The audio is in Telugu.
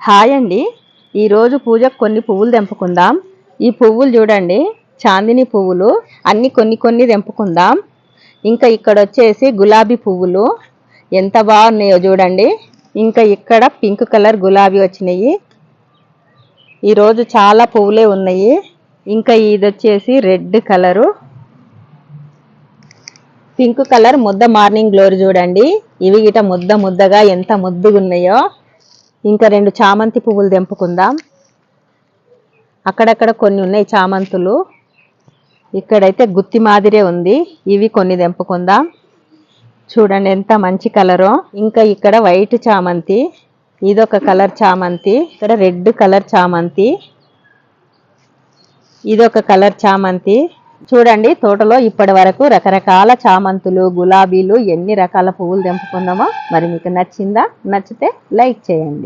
హాయ్ అండి. ఈరోజు పూజకు కొన్ని పువ్వులు తెంపుకుందాం. ఈ పువ్వులు చూడండి. చాందిని పువ్వులు. అన్ని కొన్ని కొన్ని తెంపుకుందాం. ఇంకా ఇక్కడ వచ్చేసి గులాబీ పువ్వులు. ఎంత బాగున్నాయో చూడండి. ఇంకా ఇక్కడ పింక్ కలర్ గులాబీ వచ్చినాయి. ఈరోజు చాలా పువ్వులే ఉన్నాయి. ఇంకా ఇది వచ్చేసి రెడ్ కలరు. పింక్ కలర్ ముద్ద మార్నింగ్ గ్లోరీ చూడండి. ఇవి గిట ముద్ద ముద్దగా ఎంత ముద్దుగా ఉన్నాయో ఇంకా రెండు చామంతి పువ్వులు తెంపుకుందాం. అక్కడక్కడ కొన్ని ఉన్నాయి చామంతులు. ఇక్కడైతే గుత్తి మాదిరే ఉంది. ఇవి కొన్ని తెంపుకుందాం. చూడండి ఎంత మంచి కలరో. ఇంకా ఇక్కడ వైట్ చామంతి ఇదొక కలర్ చామంతి ఇక్కడ రెడ్ కలర్ చామంతి ఇదొక కలర్ చామంతి. చూడండి తోటలో ఇప్పటి వరకు రకరకాల చామంతులు గులాబీలు ఎన్ని రకాల పువ్వులు తెంపుకున్నామో. మరి మీకు నచ్చిందా? నచ్చితే లైక్ చేయండి.